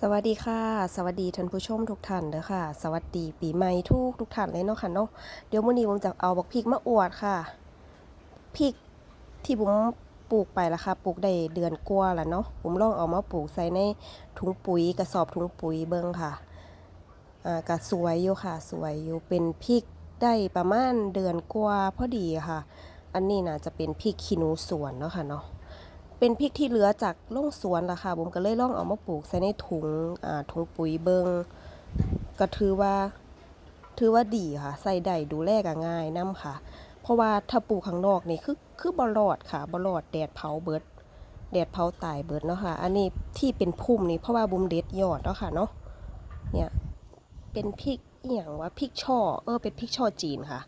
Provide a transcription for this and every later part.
สวัสดีค่ะ สวัสดีท่านผู้ชมทุกท่านเด้อค่ะ สวัสดีปีใหม่ทุกทุกท่านเลยเนาะค่ะเนาะเดี๋ยวมื้อนี้ผมจะเอาบักพริกมาอวดค่ะพริกที่ผมปลูกไปละค่ะปลูกได้เดือนกว่าแล้วเนาะผมลองเอามาปลูกใส่ในถุงปุ๋ยกระสอบถุงปุ๋ยเบิ่งค่ะอ่าก็สวยอยู่ค่ะ สวยอยู่เป็นพริกได้ประมาณเดือนกว่าพอดีค่ะ อันนี้น่าจะเป็นพริกขี้หนูสวนเนาะค่ะเนาะ เป็นพริกที่เหลือจากโรงสวนล่ะค่ะผมก็เลยล่องเอามาปลูกใส่ในถุงอ่าถุงปุ๋ยเบิงก็ถือว่า ถือว่าดีค่ะ ใส่ได้ดูแลก็ง่ายนํค่ะ เพราะว่าถ้าปลูกข้างนอกนี่คือคือบ่รอดค่ะบ่รอดแดดเผาเบิดแดดเผาตายเบิดเนาะค่ะ อันนี้ที่เป็นพุ่มนี่เพราะว่าบุมเด็ดยอดเนาะค่ะเนาะเนี่ยเป็นพริกอย่างว่าพริกช่อเออเป็นพริกช่อจีนค่ะ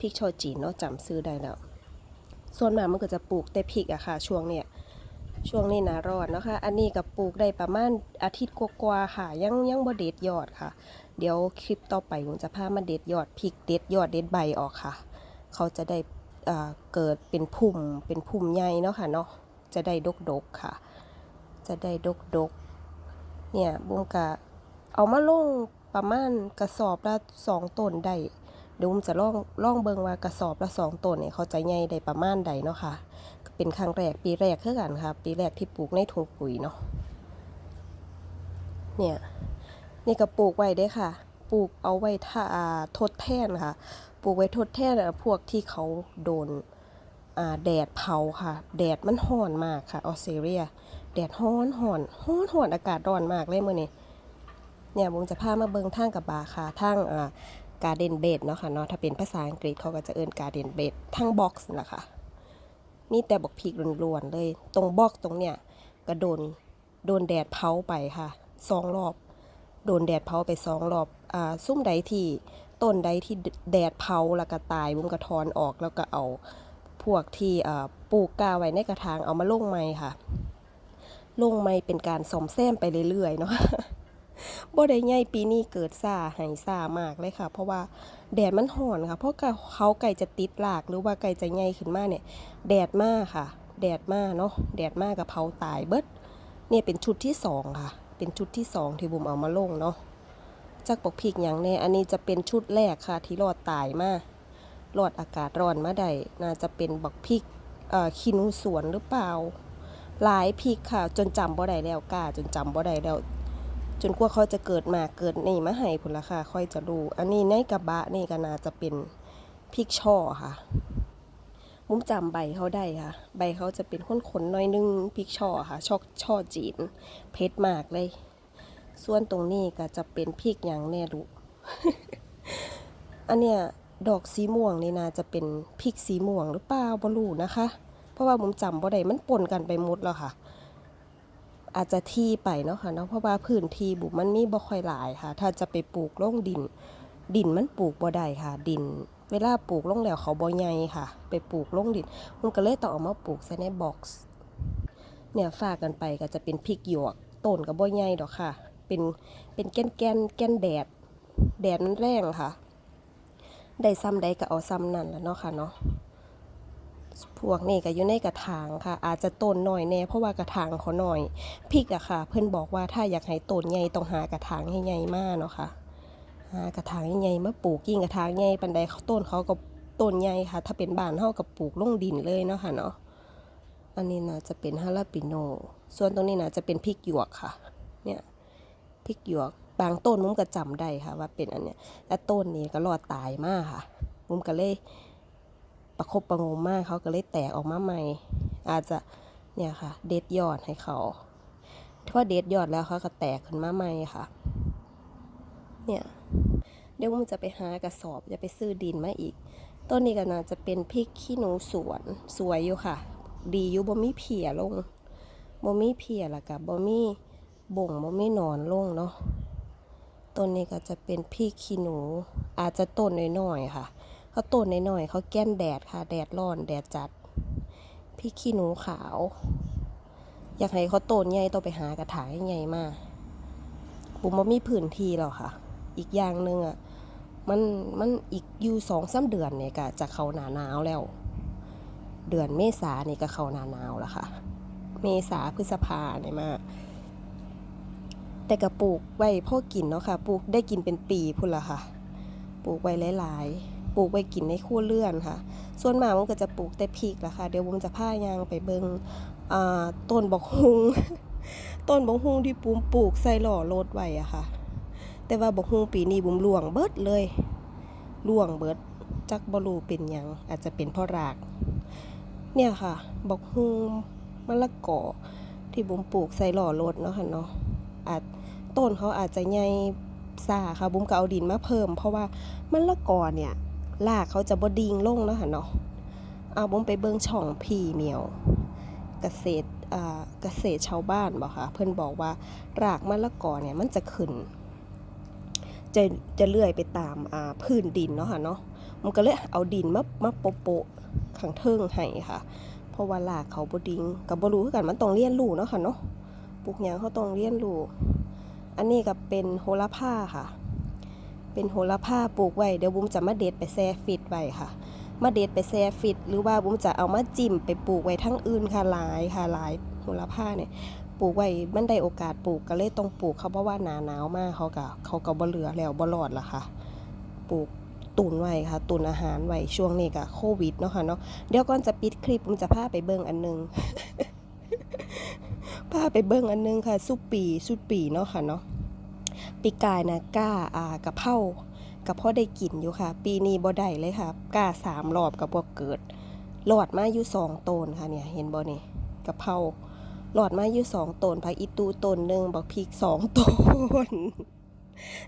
พริกช่อจีนเนาะจำซื้อได้แล้วส่วนมากมันก็จะปลูกแต่พริกอะค่ะ ช่วงเนี้ย ช่วงนี้หนาร้อนเนาะคะอันนี้กับปลูกได้ประมาณอาทิตย์กว่าๆค่ะ ยังยังบ่เด็ดยอดค่ะ เดี๋ยวคลิปต่อไปผมจะพามาเด็ดยอดพริกเด็ดยอดเด็ดใบออกค่ะ เขาจะได้เกิดเป็นพุ่มเป็นพุ่มใหญ่เนาะค่ะเนาะจะได้ดกๆค่ะ จะได้ดกๆเนี่ยบุ้มกะเอามาลงประมาณกระสอบละสองต้นได้ เดี๋ยวผมจะลองลองเบิงว่ากระสอบละสองต้นเนี่ยเขาจะใหญ่ได้ประมาณใดเนาะค่ะเป็นครั้งแรกปีแรกคือกันค่ะ ปีแรกที่ปลูกในถุงปุ๋ยเนาะเนี่ยนี่ก็ปลูกไว้เด้ค่ะ ปลูกเอาไว้ถ้าาทดแทนค่ะ ปลูกไว้ทดแทนพวกที่เขาโดนแดดเผาค่ะ แดดมันร้อนมากค่ะออสเตรเลีย แดดร้อนร้อนร้อนร้อนอากาศร้อนมากเลยเมื้อนี้เนี่ยผมจะพามาเบิงทางกับบาค่ะทางอ่า การเดนเบดเนาะค่ะเนาะถ้าเป็นภาษาอังกฤษเขาก็จะเอิ้นการเดนเบดทางบ็อกซ์นะคะมีแต่บักพริกล้วนๆเลย ตรงบอกตรงเนี้ยก็โดนโดนแดดเผาไปค่ะสองรอบ โดนแดดเผาไปสองรอบอ่าซุ่มใดที่ต้นใดที่แดดเผาแล้วก็ตายบุ้มกระทอนออกแล้วก็เอาพวกที่อ่าปลูกกาไว้ในกระถางเอามาลงไม้ค่ะ ลงไม้เป็นการสมแซมไปเรื่อยๆเนาะ บ่ได้ใหญ่ปีนี้เกิดซ่าหายซ่ามากเลยค่ะ เพราะว่าแดดมันห่อนค่ะ เพราะเขาไก่จะติดรากหรือว่าไก่จะใหญ่ขึ้นมาเนี่ย แดดมากค่ะ แดดมากเนาะแดดมากกับเผาตายเบิดเนี่ยเป็นชุดที่สองค่ะ เป็นชุดที่สองที่บุมเอามาลงเนาะจากปกพริกอย่างแน่อันนี้จะเป็นชุดแรกค่ะ ที่รอดตายมากรอดอากาศร้อนมาได้น่าจะเป็นบักพริกเอ่อขี้นูสวนหรือเปล่าหลายพริกค่ะ จนจำบ่ได้แล้วกล้าจนจำบ่ได้แล้ว จนกว่าเขาจะเกิดมาเกิดนี่มาให้พุนละค่ะค่อยจะรู้อันนี้ในกระบะนี่ก็น่าจะเป็นพริกช่อค่ะ มุ้มจำใบเขาได้ค่ะ ใบเขาจะเป็นข้นๆหน้อยนึงพริกช่อค่ะชอกช่อจีนเผ็ดมากเลย ส่วนตรงนี้ก็จะเป็นพริกอย่างแน่รู้อันเนี้ยดอกสีม่วงนี่นาจะเป็นพริกสีม่วงหรือเปล่าบ่รู้นะคะ เพราะว่ามุมจำบ่ได้มันปนกันไปหมดแล้วค่ะ อาจจะที่ไปเนาะค่ะเนาะเพราะว่าพื้นที่บุมันมีบ่ค่อยหลายค่ะ ถ้าจะไปปลูกลงดิน ดินมันปลูกบ่ได้ค่ะ ดิน เวลาปลูกลงแล้วเขาบ่ใหญ่ค่ะ ไปปลูกลงดิน มันก็เลยต้องเอามาปลูกใส่ในบ็อกซ์เนี่ยฝากกันไปก็จะเป็นพริกหยวกต้นก็บ่ใหญ่ดอกค่ะ เป็นเป็นแกนแกนแกนแดด แดดมันแรงค่ะ ได้ซ้ำใดก็เอาซ้ำนั่นแหล้วเนาะค่ะเนาะ พวกนี้ก็อยู่ในกระถางค่ะ อาจจะต้นหน่อยแน่เพราะว่ากระถางเขาหน่อยพริกอะค่ะ เพื่อนบอกว่าถ้าอยากให้ต้นใหญ่ต้องหากระถางให้ใหญ่มากเนาะค่ะหากระถางใหญ่มาปลูกยิ่งกระถางใหญ่ปันใดเขาต้นเขาก็ต้นใหญ่ค่ะ ถ้าเป็นบ้านเฮากับปลูกลงดินเลยเนาะค่ะเนาะอันนี้น่าจะเป็นฮาลาปิโน ส่วนตรงนี้น่าจะเป็นพริกหยวกค่ะ เนี่ยพริกหยวกบางต้นมุ้มก็จำได้ค่ะ ว่าเป็นอันเนี้ยและต้นนี้ก็รอดตายมากค่ะ มุ้มก็เลย ประคบประงมมากเขาก็เลยแตกออกมาใหม่ อาจจะเนี่ยค่ะ เด็ดยอดให้เขาถ้าเด็ดยอดแล้วเขาก็แตกขึ้นมาใหม่ค่ะ เนี่ยเดี๋ยวมันจะไปหากระสอบจะไปซื้อดินมาอีก ต้นนี้ก็น่าจะเป็นพริกขี้หนูสวนสวยอยู่ค่ะ ดีอยู่บ่มีเพียลงบ่มีเพียล้วกับบ่มีบ่งบ่มีนอนลงเนาะต้นนี้ก็จะเป็นพริกขี้หนู อาจจะต้นน้อยๆค่ะ เขาต้นน้อยๆเขาแก้นแดดค่ะ แดดร้อนแดดจัดพี่ขี้หนูขาว อยากให้เขาตนใหญ่ต้องไปหากระถางใหญ่มากบุมว่ามีพื้นที่แล้วค่ะ อีกอย่างหนึ่งอะมันมันอีกอยู่สองสามเดือนเนี่ยก็จะเข้าหนาหนาวแล้ว เดือนเมษาเนี่ยก็เข้าหนาหนาวแล้วค่ะ เมษาพฤษภาเนี่ยมา แต่ก็ปลูกไว้พ่อกินเนาะค่ะ ปลูกได้กินเป็นปีพุ่นละค่ะ ปลูกไว้หลายๆ ปลูกไว้กินในครัวเรือนค่ะ ส่วนมากมันก็จะปลูกแต่พริกละค่ะ เดี๋ยวผมจะพายางไปเบิงอ่าต้นบอกฮุงต้นบอกฮุงที่ปุ้มปลูกใส่หล่อรถไว้อะค่ะ แต่ว่าบอกฮุงปีนี้บุ้มล่วงเบิดเลยล่วงเบิดจักบรูเป็นยังอาจจะเป็นพราะราก เนี่ยค่ะ บอกฮุงมะละกอที่บุ้มปลูกใส่หล่อรถเนาะค่ะเนาะอาจต้นเขาอาจจะใหญ่ซาค่ะบุ้มก็เอาดินมาเพิ่ม เพราะว่ามะละกอเนี่ย รากเขาจะบดิงลงเนาะค่ะเนาะเอาบมไปเบิ่งช่องพีเมียวเกษตรเกษตรชาวบ้านบอกค่ะ เพิ่อนบอกว่ารากมะละกอเนี่ยมันจะขึ้น จะจะเลื่อยไปตามอ่าพื้นดินเนาะค่ะเนาะมันก็เลยเอาดินมามาโปะโปะข้างเทิงให้ค่ะ เพราะว่ารากเขาบดิงกับบรู้คือกันมันต้องเรียนรูเนาะค่ะเนาะปลูกยังเขาต้องเรียนรูอันนี้ก็เป็นโหระพาค่ะ เป็นโหระพาปลูกไว้เดี๋ยวบุ้มจะมาเด็ดไปแช่ฟิตไว้ค่ะ มาเด็ดไปแช่ฟิต หรือว่าบุ้มจะเอามาจิ้มไปปลูกไว้ทั้งอื่นค่ะหลายค่ะหลายโหระพาเนี่ยปลูกไว้มันได้โอกาสปลูกก็เลยต้องปลูกเขาเพราะว่าหนาหนาวมากเขาก็เขาก็บ่เหลือแล้วบ่รอดละค่ะ ปลูกตุนไว้ค่ะ ตุนอาหารไว้ช่วงนี้ก็โควิดเนาะค่ะเนาะเดี๋ยวก่อนจะปิดคลิปผมจะพาไปเบิ่งอันหนึงพาไปเบิ่งอันหนึงค่ะ สุปีสุปีเนาะค่ะเนาะ ปีกายนะก้าอ่ากะเพรากับพ่อได้กินอยู่ค่ะ ปีนี้บ่ได้เลยค่ะกล้าสามรอบกับบ่เกิดหลอดมาอยู่สองต้นค่ะเนี่ยเห็นบ่นี่กระเพราหลอดมาอยู่สองต้นผักอีตูต้นหนึ่งบักพริกสองต้น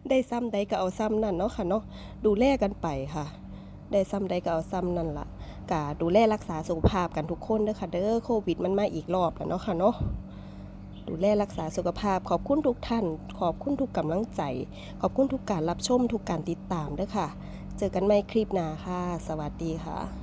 ได้ซ้ำใดก็เอาซ้ำนั่นเนาะค่ะเนาะดูแลกันไปค่ะ ได้ซ้ำใดก็เอาซ้ำนั่นละกะดูแลรักษาสุขภาพกันทุกคนเด้อค่ะเด้อโควิดมันมาอีกรอบแล้วเนาะค่ะเนาะ ดูแลรักษาสุขภาพ ขอบคุณทุกท่าน ขอบคุณทุกกำลังใจ ขอบคุณทุกการรับชมทุกการติดตามด้วยค่ะ เจอกันใหม่คลิปหน้าค่ะ สวัสดีค่ะ